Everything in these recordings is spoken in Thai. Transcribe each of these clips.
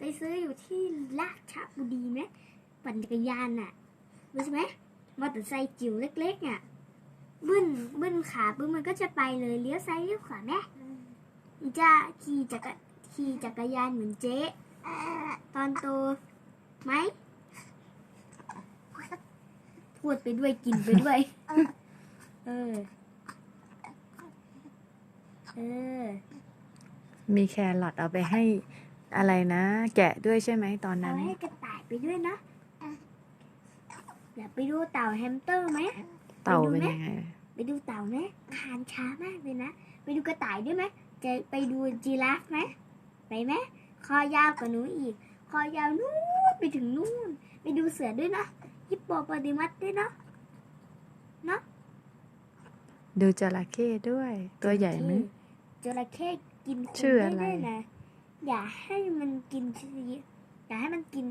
ไปซื้ออยู่ที่ราชบุรีไหมปั่นจักรยานน่ะรู้ใช่ไหมมอเตอร์ไซค์จิ๋วเล็กๆอะบึ้นบึ้นขาปุ๊บมันก็จะไปเลยเลี้ยวซ้ายเลี้ยวขวาแม่จะขี่จักรขี่จักรยานเหมือนเจ๊ตอนโตไหมพูดไปด้วยกินไปด้วย เออ เออ มีแครอทเอาไปให้ อะไรนะ แกะด้วยใช่ไหมตอนเอานั้นให้กระต่ายไปด้วยนะอยากไปดูเต่าแฮมสเตอร์ไหมเต่าไปดูเป็นไหมยังไง ไปดูเต่าไหมคานช้ามากเลยนะ ไปดูกระต่ายด้วยไหมจะไปดูจีราฟไหมไปไหมคอยาวกว่าหนูอีก คอยาวนู่นไปถึงนู่น ไปดูเสือด้วยนะฮิปโปโปดิมัสด้วยเนาะดูจระเข้ด้วย ตัวใหญ่ไหมจระเข้กินคนชื่ออะไรด้นะ อย่าให้มันกินอย่าให้มันกิน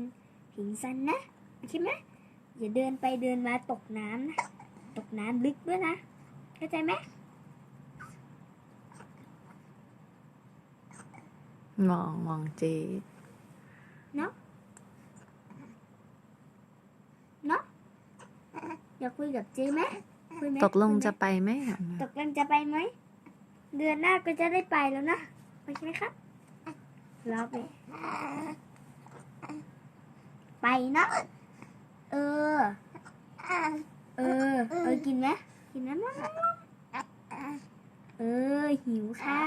หินซันนะโอเคไหมอย่าเดินไปเดินมาตกน้ำนะ ตกน้ำลึกด้วยนะเข้าใจไหมมองมองเจเนาะอยากคุยกับเจ๊ไหมคุยไหมตกลงคุยไหมจะไปไหมตกลงจะไปไหม เดือนหน้าก็จะได้ไปแล้วนะโอเคไหมครับ รอไปไปเนาะเออ เออ เออ กินไหมกินนะเออ หิวค่ะ